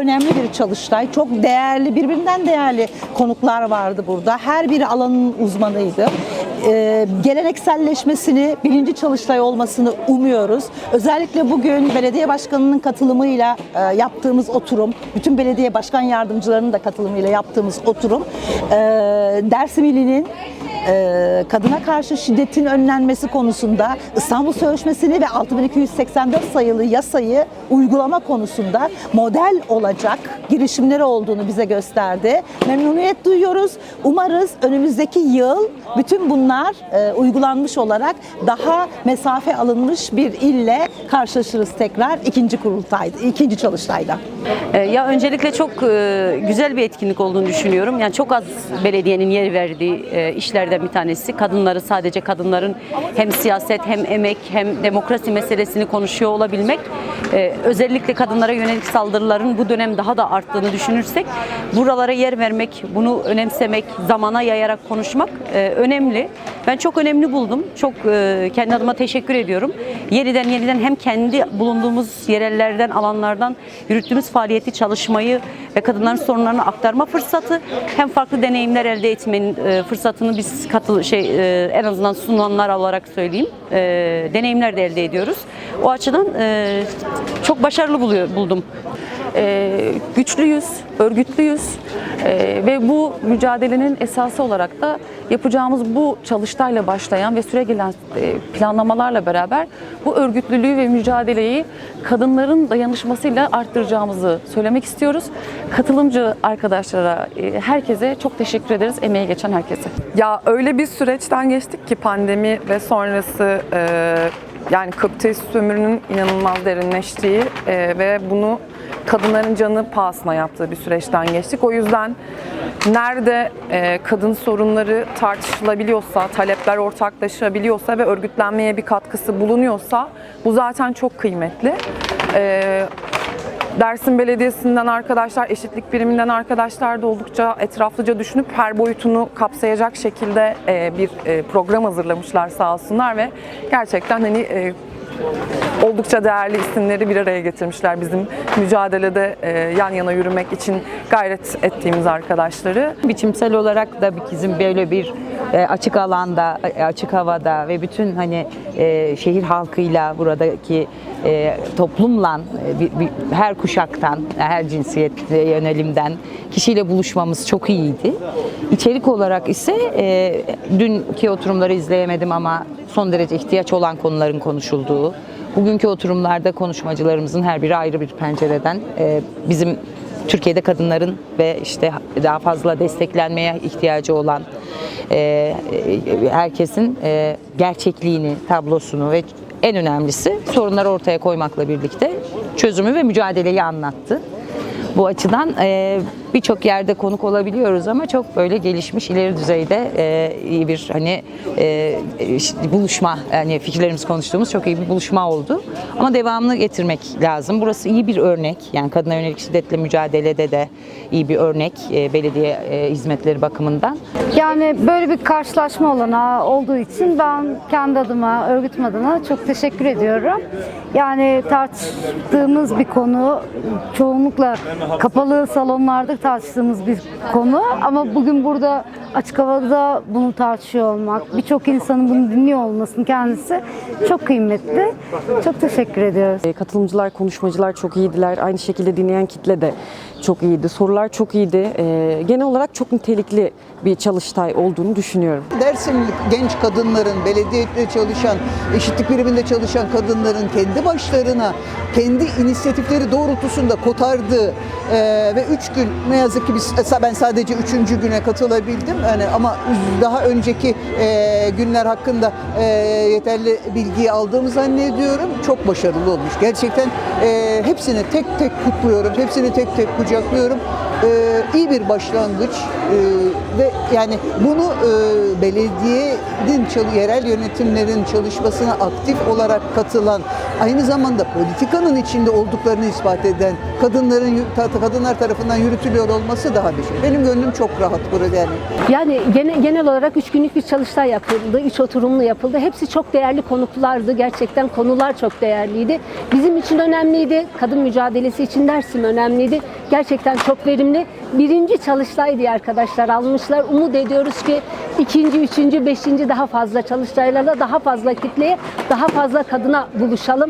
önemli bir çalıştay. Çok değerli, birbirinden değerli konuklar vardı burada. Her biri alanın uzmanıydı. Ee, gelenekselleşmesini, birinci çalıştay olmasını umuyoruz. Özellikle bugün belediye başkanının katılımıyla e, yaptığımız oturum, bütün belediye başkan yardımcılarının da katılımıyla yaptığımız oturum, e, Dersim ilinin e, kadına karşı şiddetin önlenmesi konusunda İstanbul Sözleşmesi'ni ve 6284 sayılı yasayı uygulama konusunda model olacak girişimleri olduğunu bize gösterdi. Memnuniyet duyuyoruz. Umarız önümüzdeki yıl bütün bunlar e, uygulanmış olarak daha mesafe alınmış bir ille karşılaşırız tekrar ikinci kurultayda, ikinci çalıştayda. Ee, Ya öncelikle çok e, güzel bir etkinlik olduğunu düşünüyorum. Yani çok az belediyenin yer verdiği e, işlerden bir tanesi. Kadınları sadece kadınların hem siyaset hem emek hem demokrasi meselesini konuşuyor olabilmek. e, Özellikle kadınlara yönelik saldırıların bu dönem daha da arttığını düşünürsek buralara yer vermek, bunu önemsemek, zamana yayarak konuşmak e, önemli. Ben çok önemli buldum. Çok e, kendi adıma teşekkür ediyorum. Yeniden yeniden hem kendi bulunduğumuz yerellerden, alanlardan yürüttüğümüz faaliyeti, çalışmayı ve kadınların sorunlarını aktarma fırsatı hem farklı deneyimler elde etmenin e, fırsatını biz katıl şey e, en azından sunanlar olarak söyleyeyim. E, deneyimler de elde ediyoruz. O açıdan e, çok başarılı buluyor, buldum. Ee, güçlüyüz, örgütlüyüz Ee, ve bu mücadelenin esası olarak da yapacağımız bu çalıştayla başlayan ve süre gelen e, planlamalarla beraber bu örgütlülüğü ve mücadeleyi kadınların dayanışmasıyla arttıracağımızı söylemek istiyoruz. Katılımcı arkadaşlara, e, herkese çok teşekkür ederiz, emeği geçen herkese. Ya öyle bir süreçten geçtik ki pandemi ve sonrası e, yani kapitalist sömürünün inanılmaz derinleştiği e, ve bunu kadınların canı pahasına yaptığı bir süreçten geçtik. O yüzden nerede e, kadın sorunları tartışılabiliyorsa, talepler ortaklaşabiliyorsa ve örgütlenmeye bir katkısı bulunuyorsa bu zaten çok kıymetli. E, Dersim Belediyesi'nden arkadaşlar, eşitlik biriminden arkadaşlar da oldukça etraflıca düşünüp her boyutunu kapsayacak şekilde e, bir e, program hazırlamışlar sağ olsunlar ve gerçekten hani oldukça değerli isimleri bir araya getirmişler bizim mücadelede e, yan yana yürümek için gayret ettiğimiz arkadaşları. biçimsel olarak da bizim böyle bir e, açık alanda, e, açık havada ve bütün hani şehir halkıyla buradaki toplumla her kuşaktan, her cinsiyet yönelimden kişiyle buluşmamız çok iyiydi. İçerik olarak ise dünkü oturumları izleyemedim ama son derece ihtiyaç olan konuların konuşulduğu, bugünkü oturumlarda konuşmacılarımızın her biri ayrı bir pencereden e, bizim Türkiye'de kadınların ve işte daha fazla desteklenmeye ihtiyacı olan e, e, herkesin gerçekliğini, tablosunu ve en önemlisi sorunları ortaya koymakla birlikte çözümü ve mücadeleyi anlattı. Bu açıdan birçok yerde konuk olabiliyoruz ama çok böyle gelişmiş ileri düzeyde e, iyi bir hani e, buluşma yani fikirlerimizi konuştuğumuz çok iyi bir buluşma oldu. Ama devamını getirmek lazım. Burası iyi bir örnek. Yani kadına yönelik şiddetle mücadelede de iyi bir örnek e, belediye e, hizmetleri bakımından. Yani böyle bir karşılaşma olanağı olduğu için ben kendi adıma, örgütüm adına çok teşekkür ediyorum. Yani tartıştığımız bir konu çoğunlukla kapalı salonlarda tartıştığımız bir konu ama bugün burada açık havada bunu tartışıyor olmak, birçok insanın bunu dinliyor olmasının kendisi çok kıymetli. Çok teşekkür ediyoruz. E, Katılımcılar, konuşmacılar çok iyiydiler. Aynı şekilde dinleyen kitle de çok iyiydi. Sorular çok iyiydi. E, Genel olarak çok nitelikli bir çalıştay olduğunu düşünüyorum. Dersimli genç kadınların, belediyede çalışan, eşitlik biriminde çalışan kadınların kendi başlarına, kendi inisiyatifleri doğrultusunda kotardığı e, ve üç gün ne yazık ki biz ben sadece üçüncü güne katılabildim. Yani ama daha önceki e, günler hakkında e, yeterli bilgiyi aldığımı zannediyorum. Çok başarılı olmuş. Gerçekten e, hepsini tek tek kutluyorum. Hepsini tek tek kucaklıyorum. E, iyi bir başlangıç e, ve yani bunu e, belediyenin yerel yönetimlerin çalışmasına aktif olarak katılan aynı zamanda politikanın içinde olduklarını ispat eden kadınların kadınlar tarafından yürütülüyor olması daha bir şey. Benim gönlüm çok rahat burada yani. Yani genel, genel olarak üç günlük bir çalıştay yapıldı, üç oturumlu yapıldı. Hepsi çok değerli konuklardı. Gerçekten konular çok değerliydi. Bizim için önemliydi. Kadın mücadelesi için dersim önemliydi. Gerçekten çok verimli. Birinci çalıştay diye arkadaşlar almışlar. Umut ediyoruz ki ikinci, üçüncü, beşinci daha fazla çalıştaylarla daha fazla kitleye, daha fazla kadına buluşalım.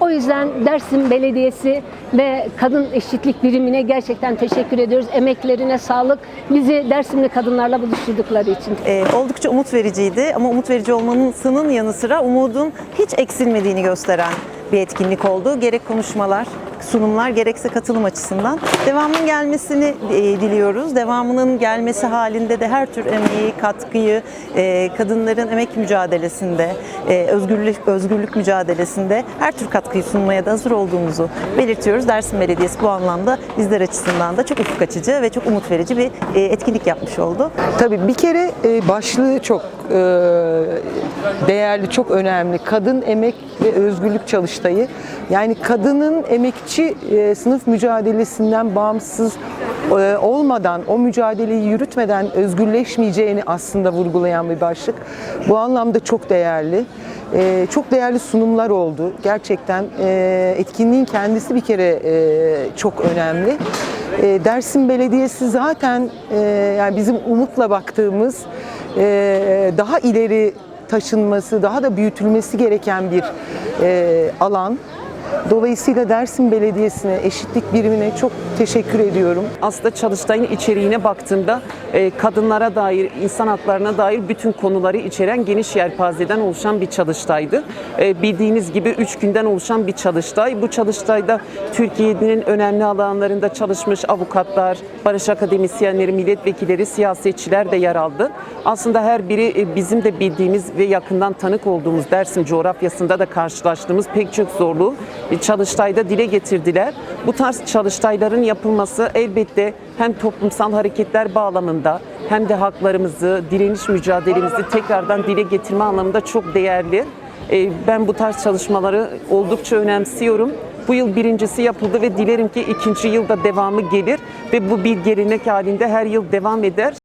O yüzden Dersim Belediyesi ve Kadın Eşitlik Birimine gerçekten teşekkür ediyoruz. Emeklerine sağlık. Bizi Dersimli kadınlarla buluşturdukları için. Ee, oldukça umut vericiydi ama umut verici olmasının yanı sıra umudun hiç eksilmediğini gösteren bir etkinlik oldu. Gerek konuşmalar, sunumlar gerekse katılım açısından. Devamının gelmesini e, diliyoruz. Devamının gelmesi halinde de her tür emeği, katkıyı, e, kadınların emek mücadelesinde, e, özgürlük özgürlük mücadelesinde her tür katkıyı sunmaya da hazır olduğumuzu belirtiyoruz. Dersim Belediyesi bu anlamda bizler açısından da çok ufuk açıcı ve çok umut verici bir e, etkinlik yapmış oldu. Tabii bir kere e, başlığı çok e, değerli, çok önemli. Kadın emek ve özgürlük çalıştayı. Yani kadının emekçi sınıf mücadelesinden bağımsız olmadan, o mücadeleyi yürütmeden özgürleşmeyeceğini aslında vurgulayan bir başlık. Bu anlamda çok değerli. E, çok değerli sunumlar oldu. Gerçekten e, etkinliğin kendisi bir kere e, çok önemli. E, Dersim Belediyesi zaten e, yani bizim umutla baktığımız e, daha ileri taşınması, daha da büyütülmesi gereken bir e, alan. Dolayısıyla Dersim Belediyesi'ne, eşitlik birimine çok teşekkür ediyorum. Aslında Çalıştay'ın içeriğine baktığımda e, kadınlara dair, insan haklarına dair bütün konuları içeren geniş yelpazeden oluşan bir çalıştaydı. E, bildiğiniz gibi 3 günden oluşan bir çalıştay. Bu çalıştayda Türkiye'nin önemli alanlarında çalışmış avukatlar, barış akademisyenleri, milletvekilleri, siyasetçiler de yer aldı. Aslında her biri e, bizim de bildiğimiz ve yakından tanık olduğumuz Dersim coğrafyasında da karşılaştığımız pek çok zorluğu çalıştayda dile getirdiler. Bu tarz çalıştayların yapılması elbette hem toplumsal hareketler bağlamında hem de haklarımızı, direniş mücadelemizi tekrardan dile getirme anlamında çok değerli. E, Ben bu tarz çalışmaları oldukça önemsiyorum. Bu yıl birincisi yapıldı ve dilerim ki ikinci yılda devamı gelir ve bu bir gelenek halinde her yıl devam eder.